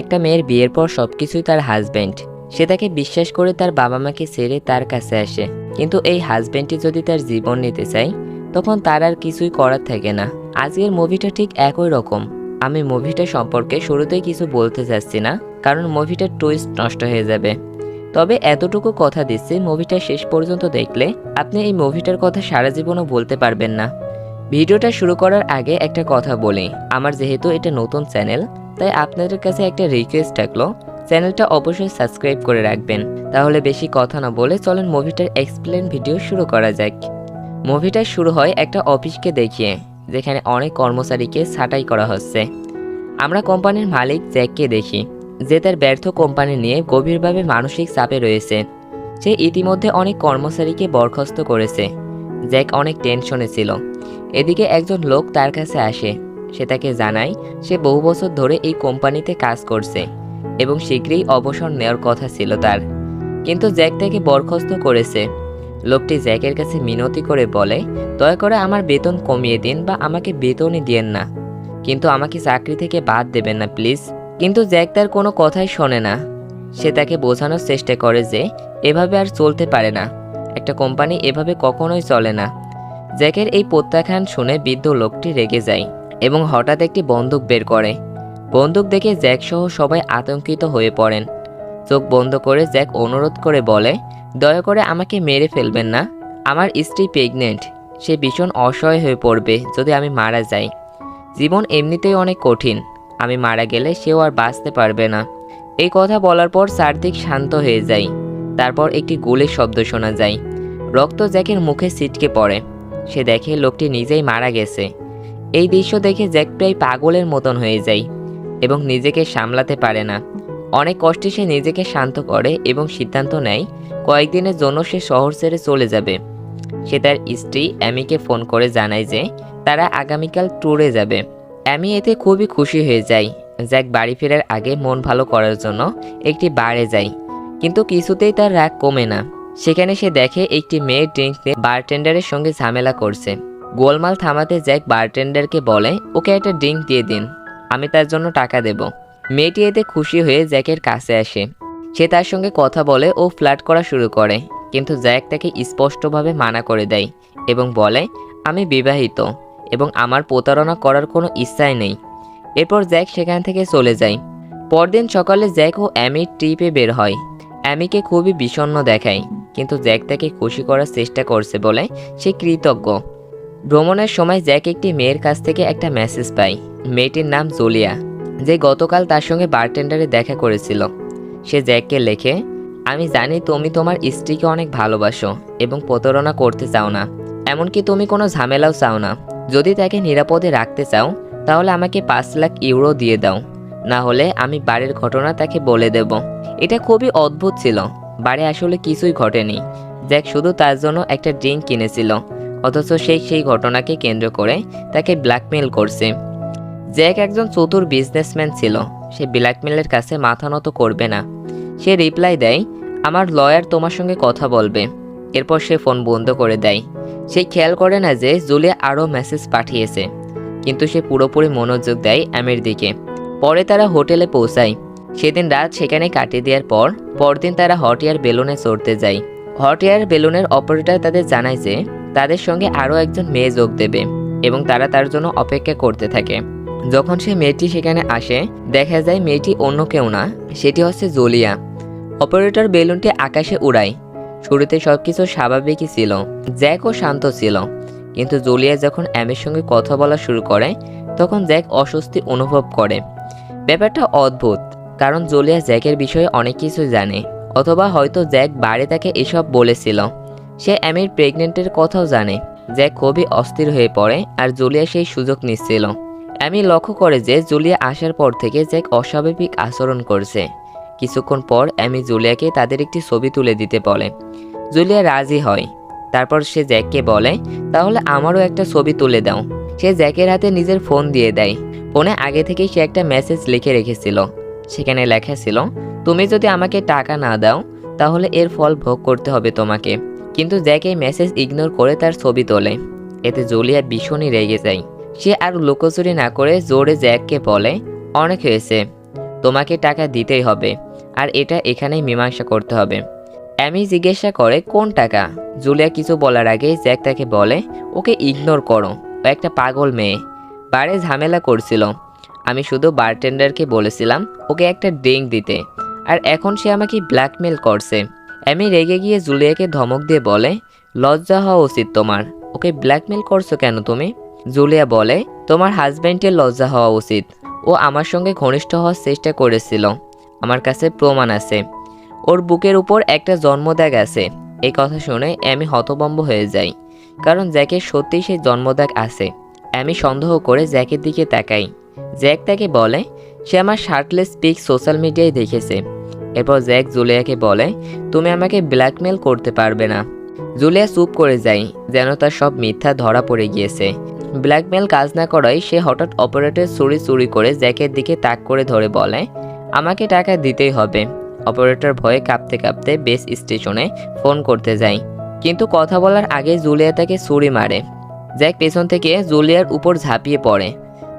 একটা মেয়ের বিয়ের পর সব কিছুই তার হাজব্যান্ড সে তাকে বিশ্বাস করে তার বাবা মাকে ছেড়ে তার কাছে আসে। কিন্তু এই হাজব্যান্ডটি যদি তার জীবন নিতে চায়, তখন তার আর কিছুই করার থাকে না। আজকের মুভিটা ঠিক একই রকম। আমি মুভিটা সম্পর্কে শুরুতেই কিছু বলতে চাচ্ছি না, কারণ মুভিটার টুইস্ট নষ্ট হয়ে যাবে। তবে এতটুকু কথা দিচ্ছি মুভিটা শেষ পর্যন্ত দেখলে আপনি এই মুভিটার কথা সারা জীবনও বলতে পারবেন না। ভিডিওটা শুরু করার আগে একটা কথা বলি। আমার যেহেতু এটা নতুন চ্যানেল তাই আপনাদের কাছে একটা রিকোয়েস্ট থাকল, চ্যানেলটা অবশ্যই সাবস্ক্রাইব করে রাখবেন। তাহলে বেশি কথা না বলে চলেন মুভিটার এক্সপ্লেন ভিডিও শুরু করা যাক। মুভিটা শুরু হয় একটা অফিসকে দেখিয়ে, যেখানে অনেক কর্মচারীকে ছাঁটাই করা হচ্ছে। আমরা কোম্পানির মালিক জ্যাককে দেখি, যে তার ব্যর্থ কোম্পানি নিয়ে গভীরভাবে মানসিক চাপে রয়েছে। সে ইতিমধ্যে অনেক কর্মচারীকে বরখাস্ত করেছে। জ্যাক অনেক টেনশনে ছিল। এদিকে একজন লোক তার কাছে আসে সে তাকে জানায় সে বহু বছর ধরে এই কোম্পানিতে কাজ করছে এবং শীঘ্রই অবসর নেওয়ার কথা ছিল তার। কিন্তু জ্যাক তাকে বরখাস্ত করেছে। লোকটি জ্যাকের কাছে মিনতি করে বলে, দয়া করে আমার বেতন কমিয়ে দিন বা আমাকে বেতনই দিয়েন না। কিন্তু আমাকে চাকরি থেকে বাদ দেবেন না, প্লিজ। কিন্তু জ্যাক তার কোনো কথাই শোনে না। সে তাকে বোঝানোর চেষ্টা করে যে এভাবে আর চলতে পারে না। একটা কোম্পানি এভাবে কখনোই চলে না। জ্যাকের এই প্রত্যাখ্যান শুনে বৃদ্ধ লোকটি রেগে যায়। এবং হঠাৎ একটি বন্দুক বের করে। বন্দুক দেখে জ্যাক সহ সবাই আতঙ্কিত হয়ে পড়েন। চোখ বন্ধ করে জ্যাক অনুরোধ করে বলে, দয়া করে আমাকে মেরে ফেলবেন না। আমার স্ত্রী প্রেগনেন্ট। সে ভীষণ অসহায় হয়ে পড়বে যদি আমি মারা যাই। জীবন এমনিতেই অনেক কঠিন। আমি মারা গেলে সেও আর বাঁচতে পারবে না। এই কথা বলার পর চারদিক শান্ত হয়ে যায় তারপর একটি গুলির শব্দ শোনা যায়। রক্ত জ্যাকের মুখে ছিটকে পড়ে। সে দেখে লোকটি নিজেই মারা গেছে। এই দৃশ্য দেখে জ্যাক প্রায় পাগলের মতন হয়ে যায় এবং নিজেকে সামলাতে পারে না। অনেক কষ্টে সে নিজেকে শান্ত করে এবং সিদ্ধান্ত নেয়, কয়েকদিনের জন্য সে শহর ছেড়ে চলে যাবে। সে তার স্ত্রী অ্যামিকে ফোন করে জানায় যে তারা আগামীকাল ট্যুরে যাবে। অ্যামি এতে খুবই খুশি হয়ে যায়। জ্যাক বাড়ি ফেরার আগে মন ভালো করার জন্য একটি বারে যায়, কিন্তু কিছুতেই তার রাগ কমে না। সেখানে সে দেখে একটি মেয়ে ড্রিঙ্ক নিয়ে বারটেন্ডারের সঙ্গে ঝামেলা করছে। গোলমাল থামাতে জ্যাক বারটেন্ডারকে বলে, ওকে একটা ড্রিঙ্ক দিয়ে দিন, আমি তার জন্য টাকা দেব। মেয়েটি এতে খুশি হয়ে জ্যাকের কাছে আসে। সে তার সঙ্গে কথা বলে ও ফ্ল্যাট করা শুরু করে, কিন্তু জ্যাক তাকে স্পষ্টভাবে মানা করে দেয় এবং বলে, আমি বিবাহিত এবং আমার প্রতারণা করার কোনো ইচ্ছাই নেই। এরপর জ্যাক সেখান থেকে চলে যায়। পরদিন সকালে জ্যাক ও অ্যামির ট্রিপে বের হয়। অ্যামিকে খুবই বিষণ্ণ দেখায়, কিন্তু জ্যাক তাকে খুশি করার চেষ্টা করছে বলে সে কৃতজ্ঞ। ভ্রমণের সময় জ্যাক একটি মেয়ের কাছ থেকে একটা মেসেজ পায়। মেয়েটির নাম জোলিয়া, যে গতকাল তার সঙ্গে বারটেন্ডারে দেখা করেছিল। সে জ্যাককে লেখে, আমি জানি তুমি তোমার স্ত্রীকে অনেক ভালোবাসো এবং প্রতারণা করতে চাও না। এমনকি তুমি কোনো ঝামেলাও চাও না। যদি তাকে নিরাপদে রাখতে চাও, তাহলে আমাকে পাঁচ লাখ ইউরো দিয়ে দাও। না হলে আমি বাড়ির ঘটনা তাকে বলে দেব। এটা খুবই অদ্ভুত ছিল। বাড়ি আসলে কিছুই ঘটেনি। জ্যাক শুধু তার জন্য একটা ড্রিঙ্ক কিনেছিল। অথচ সেই সেই ঘটনাকে কেন্দ্র করে তাকে ব্ল্যাকমেল করছে। জ্যাক একজন চতুর বিজনেসম্যান ছিল। সে ব্ল্যাকমেলের কাছে মাথা নত করবে না। সে রিপ্লাই দেয়, আমার লয়ার তোমার সঙ্গে কথা বলবে। এরপর সে ফোন বন্ধ করে দেয়। সে খেয়াল করে না যে জুলিয়া আরও মেসেজ পাঠিয়েছে। কিন্তু সে পুরোপুরি মনোযোগ দেয় অ্যামের দিকে। পরে তারা হোটেলে পৌঁছায়। সেদিন রাত সেখানে কাটিয়ে দেওয়ার পর, পরদিন তারা হট এয়ার বেলুনে চড়তে যায়। হট এয়ার বেলুনের অপারেটর তাদের জানায় যে তাদের সঙ্গে আরও একজন মেয়ে যোগ দেবে এবং তারা তার জন্য অপেক্ষা করতে থাকে। যখন সে মেয়েটি সেখানে আসে, দেখা যায় মেয়েটি অন্য কেউ না, সেটি হচ্ছে জোলিয়া। অপারেটর বেলুনটি আকাশে উড়ায়। শুরুতে সবকিছু স্বাভাবিকই ছিল জ্যাকও শান্ত ছিল। কিন্তু জুলিয়া যখন অ্যামের সঙ্গে কথা বলা শুরু করে, তখন জ্যাক অস্বস্তি অনুভব করে। ব্যাপারটা অদ্ভুত, কারণ জুলিয়া জ্যাকের বিষয়ে অনেক কিছু জানে, অথবা হয়তো জ্যাক বাড়ি তাকে এসব বলেছিল। সে অ্যামির প্রেগনেন্টের কথাও জানে যে খুবই অস্থির হয়ে পড়ে আর জুলিয়া সেই সুযোগ নিচ্ছিল। অ্যামি লক্ষ্য করে যে জুলিয়া আসার পর থেকে জ্যাক অস্বাভাবিক আচরণ করছে। কিছুক্ষণ পর অ্যামি জুলিয়াকে তাদের একটি ছবি তুলে দিতে বলে, জুলিয়া রাজি হয়। তারপর সে জ্যাককে বলে, তাহলে আমারও একটা ছবি তুলে দাও। সে জ্যাকের হাতে নিজের ফোন দিয়ে দেয়। ফোনে আগে থেকেই সে একটা মেসেজ লিখে রেখেছিল। সেখানে লেখা ছিল, তুমি যদি আমাকে টাকা না দাও, তাহলে এর ফল ভোগ করতে হবে তোমাকে। কিন্তু জ্যাক এই মেসেজ ইগনোর করে তার ছবি তোলে। এতে জুলিয়া ভীষণই রেগে যায়। সে আর লুকোচুরি না করে জোরে জ্যাককে বলে, অনেক হয়েছে। তোমাকে টাকা দিতেই হবে। আর এটা এখানেই মীমাংসা করতে হবে। অ্যামি জিজ্ঞাসা করে, কোন টাকা? জুলিয়া কিছু বলার আগে জ্যাক তাকে বলে, ওকে ইগনোর করো। ও একটা পাগল মেয়ে। বারে ঝামেলা করছিল। আমি শুধু বারটেন্ডারকে বলেছিলাম, ওকে একটা ড্রিঙ্ক দিতে। আর এখন সে আমাকে ব্ল্যাকমেল করছে। অ্যামি রেগে গিয়ে জুলিয়াকে ধমক দিয়ে বলে, লজ্জা হওয়া উচিত তোমার। ওকে ব্ল্যাকমেল করছ কেন তুমি? জুলিয়া বলে, তোমার হাজব্যান্ডের লজ্জা হওয়া উচিত। ও আমার সঙ্গে ঘনিষ্ঠ হওয়ার চেষ্টা করেছিল। আমার কাছে প্রমাণ আছে। ওর বুকের উপর একটা জন্মদাগ আছে। এই কথা শুনে অ্যামি হতবম্ব হয়ে যাই কারণ জ্যাকের সত্যিই সেই জন্মদাগ আছে। অ্যামি সন্দেহ করে জ্যাকের দিকে তাকাই জ্যাক তাকে বলে, সে আমার শার্টলেস পিক সোশ্যাল মিডিয়ায় দেখেছে। এরপর জ্যাক জুলিয়াকে বলে, তুমি আমাকে ব্ল্যাকমেল করতে পারবে না। জুলিয়া চুপ করে যায়, যেন তার সব মিথ্যা ধরা পড়ে গিয়েছে। ব্ল্যাকমেল কাজ না করায় সে হঠাৎ অপারেটর চুরি চুরি করে জ্যাকের দিকে তাক করে ধরে বলে, আমাকে টাকা দিতেই হবে। অপারেটর ভয়ে কাঁপতে কাঁপতে বেস স্টেশনে ফোন করতে যায়। কিন্তু কথা বলার আগে জুলিয়া তাকে ছুরি মারে। জ্যাক পেছন থেকে জুলিয়ার উপর ঝাঁপিয়ে পড়ে।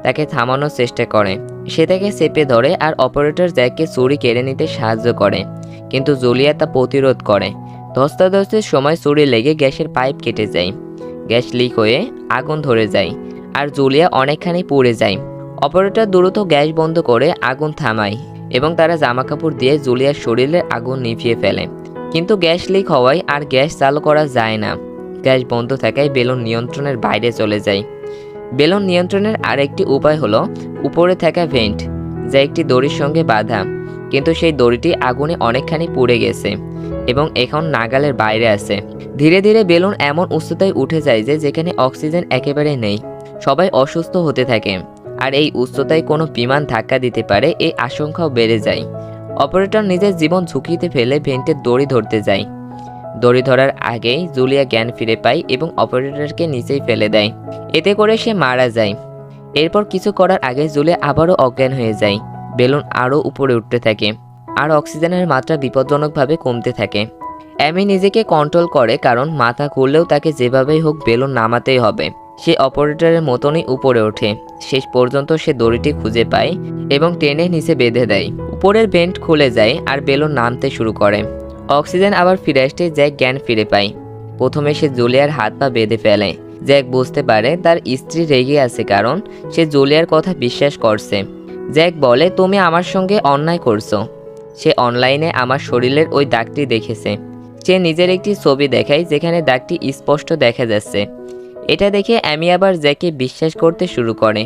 তাকে থামানোর চেষ্টা করে। সে তাকে চেপে ধরে আর অপারেটর জ্যাককে চুরি কেড়ে নিতে সাহায্য করে। কিন্তু জুলিয়া তা প্রতিরোধ করে। ধস্তাধস্তির সময় চুরি লেগে গ্যাসের পাইপ কেটে যায়। গ্যাস লিক হয়ে আগুন ধরে যায় আর জুলিয়া অনেকখানি পুড়ে যায়। অপারেটর দ্রুত গ্যাস বন্ধ করে আগুন থামায় এবং তারা জামাকাপড় দিয়ে জুলিয়ার শরীরের আগুন নিভিয়ে ফেলে। কিন্তু গ্যাস লিক হওয়ায় আর গ্যাস চালু করা যায় না। গ্যাস বন্ধ থাকায় বেলুন নিয়ন্ত্রণের বাইরে চলে যায়। বেলুন নিয়ন্ত্রণের আরেকটি উপায় হলো উপরে থাকা ভেন্ট, যা একটি দড়ির সঙ্গে বাঁধা। কিন্তু সেই দড়িটি আগুনে অনেকখানি পুড়ে গেছে এবং এখন নাগালের বাইরে আছে। ধীরে ধীরে বেলুন এমন উচ্চতায় উঠে যায় যে যেখানে অক্সিজেন একেবারে নেই। সবাই অসুস্থ হতে থাকে আর এই উচ্চতায় কোনো বিমান ধাক্কা দিতে পারে এই আশঙ্কাও বেড়ে যায়। অপারেটর নিজের জীবন ঝুঁকিতে ফেলে ভেন্টের দড়ি ধরতে যায়। দড়ি ধরার আগেই জুলিয়া জ্ঞান ফিরে পায় এবং অপারেটরকে নিচেই ফেলে দেয়। এতে করে সে মারা যায়। এরপর কিছু করার আগে জুলিয়া আবারও অজ্ঞান হয়ে যায়। বেলুন আরও উপরে উঠতে থাকে আর অক্সিজেনের মাত্রা বিপজ্জনকভাবে কমতে থাকে। অ্যামি নিজেকে কন্ট্রোল করে কারণ মাথা খুললেও তাকে যেভাবেই হোক বেলুন নামাতেই হবে। সে অপারেটরের মতনই উপরে ওঠে। শেষ পর্যন্ত সে দড়িটি খুঁজে পায় এবং টেনে নিচে বেঁধে দেয়। উপরের বেন্ট খুলে যায় আর বেলুন নামতে শুরু করে। অক্সিজেন আবার ফিরে আসতে জ্যাক জ্ঞান ফিরে পায়। প্রথমে সে জুলিয়ার হাত পা বেঁধে ফেলে। জ্যাক বুঝতে পারে তার স্ত্রী রেগে আছে কারণ সে জুলিয়ার কথা বিশ্বাস করছে। জ্যাক বলে, তুমি আমার সঙ্গে অন্যায় করছ। সে অনলাইনে আমার শরীরের ওই দাগটি দেখেছে। সে নিজের একটি ছবি দেখায় যেখানে দাগটি স্পষ্ট দেখা যাচ্ছে। এটা দেখে আমি আবার জ্যাকে বিশ্বাস করতে শুরু করে।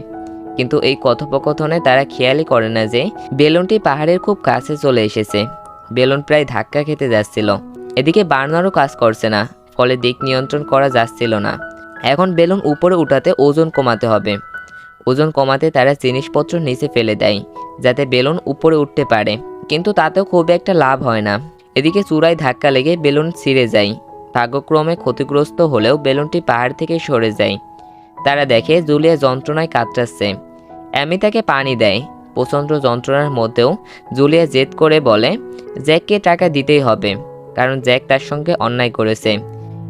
কিন্তু এই কথোপকথনে তারা খেয়ালই করে না যে বেলুনটি পাহাড়ের খুব কাছে চলে এসেছে। বেলুন প্রায় ধাক্কা খেতে যাচ্ছিল। এদিকে বার্নারও কাজ করছে না, ফলে দিক নিয়ন্ত্রণ করা যাচ্ছিল না। এখন বেলুন উপরে উঠাতে ওজন কমাতে হবে। ওজন কমাতে তারা জিনিসপত্র নিচে ফেলে দেয়, যাতে বেলুন উপরে উঠতে পারে। কিন্তু তাতেও খুব একটা লাভ হয় না। এদিকে চূড়ায় ধাক্কা লেগে বেলুন ছিঁড়ে যায়। ভাগ্যক্রমে ক্ষতিগ্রস্ত হলেও বেলুনটি পাহাড় থেকে সরে যায়। তারা দেখে জুলিয়া যন্ত্রণায় কাতরাচ্ছে। অ্যামি তাকে পানি দেয়। প্রচণ্ড যন্ত্রণার মধ্যেও জুলিয়া জেদ করে বলে, জ্যাককে টাকা দিতেই হবে, কারণ জ্যাক তার সঙ্গে অন্যায় করেছে।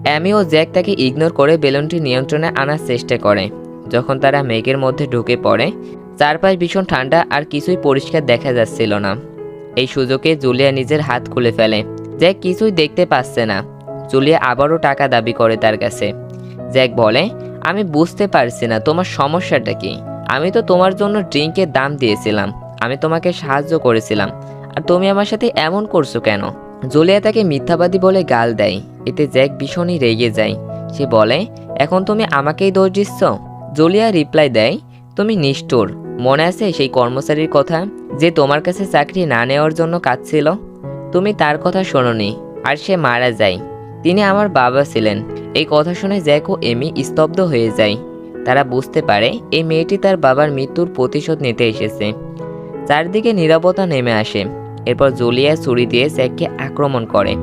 অ্যামি ও জ্যাক তাকে ইগনোর করে বেলুনটি নিয়ন্ত্রণে আনার চেষ্টা করে। যখন তারা মেঘের মধ্যে ঢুকে পড়ে, চারপাশ ভীষণ ঠান্ডা আর কিছুই পরিষ্কার দেখা যাচ্ছিল না। এই সুযোগে জুলিয়া নিজের হাত খুলে ফেলে। জ্যাক কিছুই দেখতে পাচ্ছে না। জুলিয়া আবারও টাকা দাবি করে তার কাছে। জ্যাক বলে, আমি বুঝতে পারছি না, তোমার সমস্যাটা কি? আমি তো তোমার জন্য ড্রিঙ্কের দাম দিয়েছিলাম। আমি তোমাকে সাহায্য করেছিলাম। আর তুমি আমার সাথে এমন করছ কেন? জুলিয়া তাকে মিথ্যাবাদী বলে গাল দেয়। এতে জ্যাক ভীষণই রেগে যায়। সে বলে, এখন তুমি আমাকেই দোষ দিচ্ছ? জুলিয়া রিপ্লাই দেয়, তুমি নিষ্ঠুর। মনে আছে সেই কর্মচারীর কথা যে তোমার কাছে চাকরি না নেওয়ার জন্য কাঁদছিল? তুমি তার কথা শোনোনি, আর সে মারা যায়। তিনি আমার বাবা ছিলেন। এই কথা শুনে জ্যাক ও এমি স্তব্ধ হয়ে যায়। তারা বুঝতে পারে এই মেয়েটি তার বাবার মৃত্যুর প্রতিশোধ নিতে এসেছে। চারদিকে নীরবতা নেমে আসে। এরপর জুলিয়া ছুরি দিয়ে জ্যাককে আক্রমণ করে।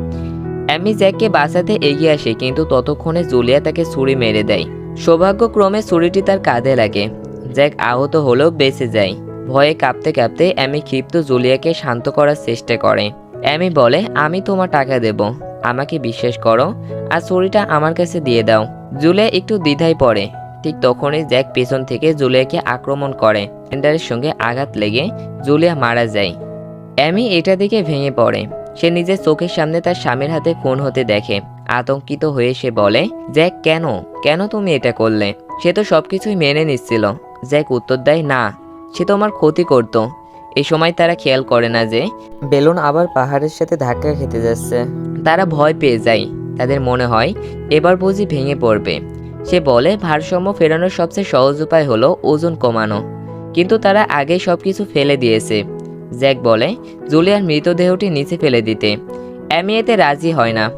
অ্যামি জ্যাককে বাঁচাতে এগিয়ে আসে, কিন্তু ততক্ষণে জুলিয়া তাকে ছুরি মেরে দেয়। সৌভাগ্যক্রমে ছুরিটি তার কাঁধে লাগে। জ্যাক আহত হলেও বেঁচে যায়। ভয়ে কাঁপতে কাঁপতে অ্যামি ক্ষিপ্ত জুলিয়াকে শান্ত করার চেষ্টা করে। অ্যামি বলে, আমি তোমার টাকা দেব। আমাকে বিশ্বাস করো। আর ছুরিটা আমার কাছে দিয়ে দাও। জুলিয়া একটু দ্বিধায় পড়ে। ঠিক তখনই জ্যাক পেছন থেকে জুলিয়াকে আক্রমণ করে। ব্লেন্ডারের সঙ্গে আঘাত লেগে জুলিয়া মারা যায়। অ্যামি এটা দেখে ভেঙে পড়ে। সে নিজের চোখের সামনে তার স্বামীর হাতে খুন হতে দেখে। আতঙ্কিত হয়ে সে বলে, জ্যাক, কেন? কেন তুমি এটা করলে? সে তো সবকিছুই মেনে নিচ্ছিল। জ্যাক উত্তর দেয়, না, সে তো আমার ক্ষতি করতো। এ সময় তারা খেয়াল করে না যে বেলুন আবার পাহাড়ের সাথে ধাক্কা খেতে যাচ্ছে। তারা ভয় পেয়ে যায়। তাদের মনে হয়, এবার বুঝি ভেঙে পড়বে। সে বলে, ভারসাম্য ফেরানোর সবচেয়ে সহজ উপায় হলো ওজন কমানো। কিন্তু তারা আগেই সব কিছু ফেলে দিয়েছে। জ্যাক বলে, জুলিয়ার মৃতদেহটি নিচে ফেলে দিতে। অ্যামি এতে রাজি হয় না।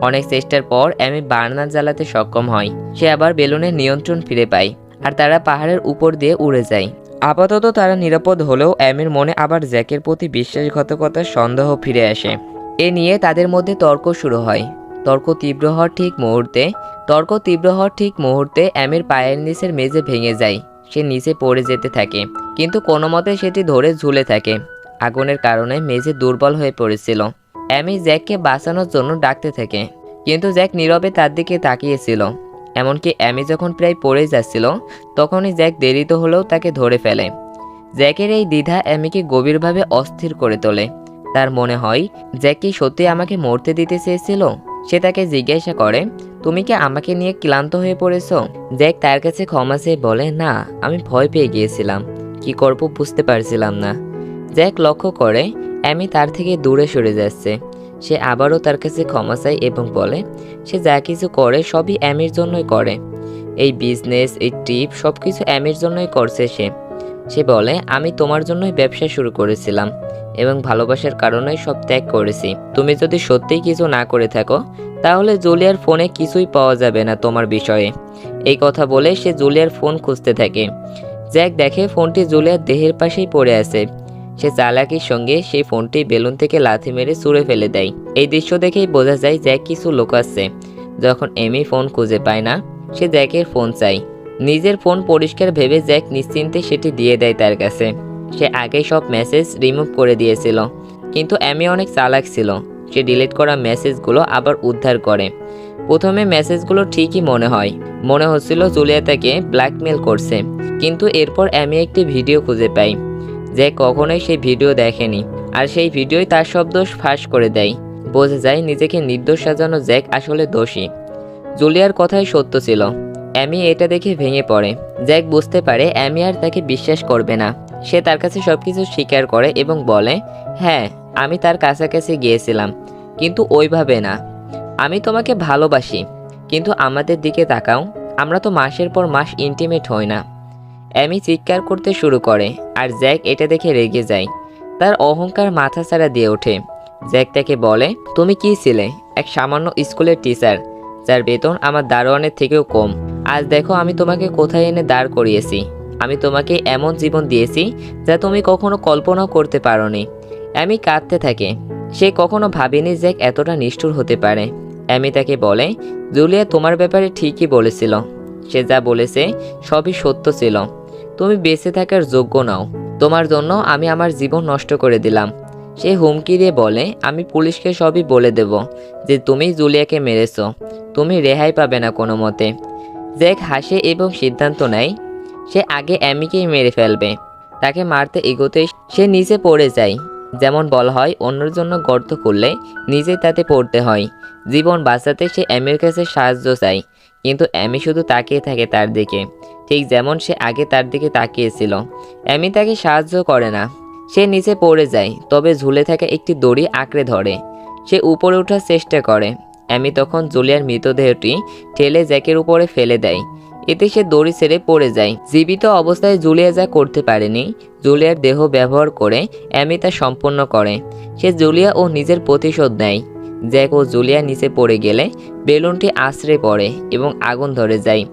অনেক চেষ্টার পর অ্যামি বার্নার জ্বালাতে সক্ষম হয়। সে আবার বেলুনের নিয়ন্ত্রণ ফিরে পায় আর তারা পাহাড়ের উপর দিয়ে উড়ে যায়। আপাতত তারা নিরাপদ হলেও অ্যামির মনে আবার জ্যাকের প্রতি বিশ্বাসঘাতকতার সন্দেহ ফিরে আসে। এ নিয়ে তাদের মধ্যে তর্ক শুরু হয়। তর্ক তীব্র হওয়ার ঠিক মুহূর্তে তর্ক তীব্র হওয়ার ঠিক মুহূর্তে অ্যামির পায়ের নিচের মেঝে ভেঙে যায়। সে নিচে পড়ে যেতে থাকে, কিন্তু কোনো মতে সেটি ধরে ঝুলে থাকে। আগুনের কারণে মেঝে দুর্বল হয়ে পড়েছিল। অ্যামি জ্যাককে বাঁচানোর জন্য ডাকতে থাকে, কিন্তু জ্যাক নীরবে তার দিকে তাকিয়েছিল। এমনকি অ্যামি যখন প্রায় পড়ে যাচ্ছিল, তখনই জ্যাক দেরিতে হলেও তাকে ধরে ফেলে। জ্যাকের এই দ্বিধা অ্যামিকে গভীরভাবে অস্থির করে তোলে। তার মনে হয়, জ্যাক কি সত্যি আমাকে মরতে দিতে চেয়েছিল? সে তাকে জিজ্ঞাসা করে, তুমি কি আমাকে নিয়ে ক্লান্ত হয়ে পড়েছো? জ্যাক তার কাছে ক্ষমা চেয়ে বলে, না, আমি ভয় পেয়ে গিয়েছিলাম। কি করব বুঝতে পারছিলাম না। জ্যাক লক্ষ্য করে, অ্যামি তার থেকে দূরে সরে যাচ্ছে। সে আবারও তার কাছে ক্ষমা চায় এবং বলে, সে যা কিছু করে সবই অ্যামির জন্যই করে। এই বিজনেস এই ট্রিপ সব কিছু অ্যামির জন্যই করছে সে। সে বলে, আমি তোমার জন্যই ব্যবসা শুরু করেছিলাম এবং ভালোবাসার কারণেই সব ত্যাগ করেছি। তুমি যদি সত্যিই কিছু না করে থাকো, তাহলে জুলিয়ার ফোনে কিছুই পাওয়া যাবে না তোমার বিষয়ে। এই কথা বলে সে জুলিয়ার ফোন খুঁজতে থাকে। জ্যাক দেখে ফোনটি জুলিয়ার দেহের পাশেই পড়ে আছে। সে চালাকির সঙ্গে সেই ফোনটি বেলুন থেকে লাথি মেরে ছুঁড়ে ফেলে দেয়। এই দৃশ্য দেখেই বোঝা যায় জ্যাক কিছু লোকাচ্ছে যখন এমি ফোন খুঁজে পায় না, সে জ্যাকের ফোন চাই নিজের ফোন পরিষ্কার ভেবে জ্যাক নিশ্চিন্তে সেটি দিয়ে দেয় তার কাছে। সে আগেই সব মেসেজ রিমুভ করে দিয়েছিল। কিন্তু অ্যামি অনেক চালাক ছিল। সে ডিলিট করা মেসেজগুলো আবার উদ্ধার করে। প্রথমে মেসেজগুলো ঠিকই মনে হয়। মনে হচ্ছিল জুলিয়া তাকে ব্ল্যাকমেল করছে। কিন্তু এরপর অ্যামি একটি ভিডিও খুঁজে পাই যে কখনোই সেই ভিডিও দেখেনি। আর সেই ভিডিওই তার সব দোষ ফাঁস করে দেয়। বোঝা যায় নিজেকে নির্দোষ সাজানো জ্যাক আসলে দোষী। জুলিয়ার কথাই সত্য ছিল। অ্যামি এটা দেখে ভেঙে পড়ে। জ্যাক বুঝতে পারে অ্যামি আর তাকে বিশ্বাস করবে না। সে তার কাছে সব কিছু স্বীকার করে এবং বলে হ্যাঁ আমি তার কাছাকাছি গিয়েছিলাম, কিন্তু ওইভাবে না। আমি তোমাকে ভালোবাসি, কিন্তু আমাদের দিকে তাকাও, আমরা তো মাসের পর মাস ইন্টিমেট হই না। অ্যামি চিৎকার করতে শুরু করে, আর জ্যাক এটা দেখে রেগে যায়। তার অহংকার মাথা ছাড়া দিয়ে ওঠে। জ্যাক তাকে বলে, তুমি কি ছিলে? এক সামান্য স্কুলের টিচার। যার বেতন আমার দারোয়ানের থেকেও কম। আজ দেখো আমি তোমাকে কোথায় এনে দাঁড় করিয়েছি। আমি তোমাকে এমন জীবন দিয়েছি যা তুমি কখনো কল্পনাও করতে পারোনি। অ্যামি কাঁদতে থাকে। সে কখনো ভাবেনি জ্যাক এতটা নিষ্ঠুর হতে পারে। অ্যামি তাকে বলে, জুলিয়া, তোমার ব্যাপারে ঠিকই বলেছিল। সে যা বলেছে সবই সত্য ছিল। তুমি বেঁচে থাকার যোগ্য নাও। তোমার জন্য আমি আমার জীবন নষ্ট করে দিলাম। সে হুমকি দিয়ে বলে, আমি পুলিশকে সবই বলে দেব যে তুমি জুলিয়াকে মেরেছ। তুমি রেহাই পাবে না কোনো মতে। জ্যাক হাসে এবং সিদ্ধান্ত নেয়, সে আগে অ্যামিকেই মেরে ফেলবে। তাকে মারতে এগোতেই সে নিচে পড়ে যায়। যেমন বলা হয়, অন্যের জন্য গর্ত করলে নিজেই তাতে পড়তে হয়। জীবন বাঁচাতে সে অ্যামির কাছে সাহায্য চায়, কিন্তু অ্যামি শুধু তাকিয়ে থাকে তার দিকে। ঠিক যেমন সে আগে তার দিকে তাকিয়েছিল। অ্যামি তাকে সাহায্য করে না। সে নিচে পড়ে যায়, তবে ঝুলে থাকা একটি দড়ি আঁকড়ে ধরে। সে উপরে ওঠার চেষ্টা করে। অ্যামি তখন জুলিয়ার মৃতদেহটি ঠেলে জ্যাকের উপরে ফেলে দেয়। এতে সে দড়ি ছেড়ে পড়ে যায়। জীবিত অবস্থায় জুলিয়া যা করতে পারেনি, জুলিয়ার দেহ ব্যবহার করে অ্যামি তা সম্পন্ন করে। সে জুলিয়া ও নিজের প্রতিশোধ নেয়। জ্যাক ও জুলিয়া নিচে পড়ে গেলে বেলুনটি আশ্রে পড়ে এবং আগুন ধরে যায়।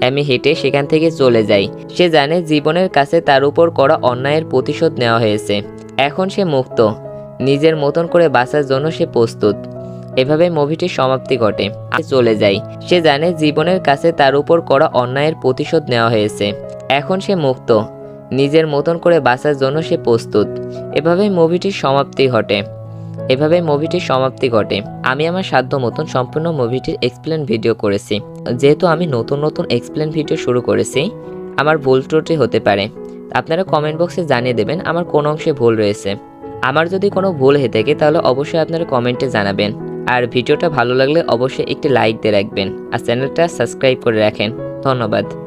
অ্যামি হেঁটে সেখান থেকে চলে যাই। সে জানে জীবনের কাছে তার উপর করা অন্যায়ের প্রতিশোধ নেওয়া হয়েছে। এখন সে মুক্ত। নিজের মতন করে বাঁচার জন্য সে প্রস্তুত। এভাবে মুভিটির সমাপ্তি ঘটে। চলে যায় সে জানে জীবনের কাছে তার উপর করা অন্যায়ের প্রতিশোধ নেওয়া হয়েছে। এখন সে মুক্ত। নিজের মতন করে বাঁচার জন্য সে প্রস্তুত। এভাবে মুভিটির সমাপ্তি ঘটে। এভাবে মুভিটির সমাপ্তি ঘটে। আমি আমার সাধ্য মতন সম্পূর্ণ মুভিটির এক্সপ্লেন ভিডিও করেছি। যেহেতু আমি নতুন নতুন এক্সপ্লেন ভিডিও শুরু করেছি, আমার ভুল ত্রুটি হতে পারে। আপনারা কমেন্ট বক্সে জানিয়ে দেবেন আমার কোন অংশে ভুল রয়েছে। আমার যদি কোনো ভুল হয়ে থাকে তাহলে অবশ্যই আপনারা কমেন্টে জানাবেন। আর ভিডিওটা ভালো লাগলে অবশ্যই একটি লাইক দিয়ে রাখবেন। আর চ্যানেলটা সাবস্ক্রাইব করে রাখেন। ধন্যবাদ।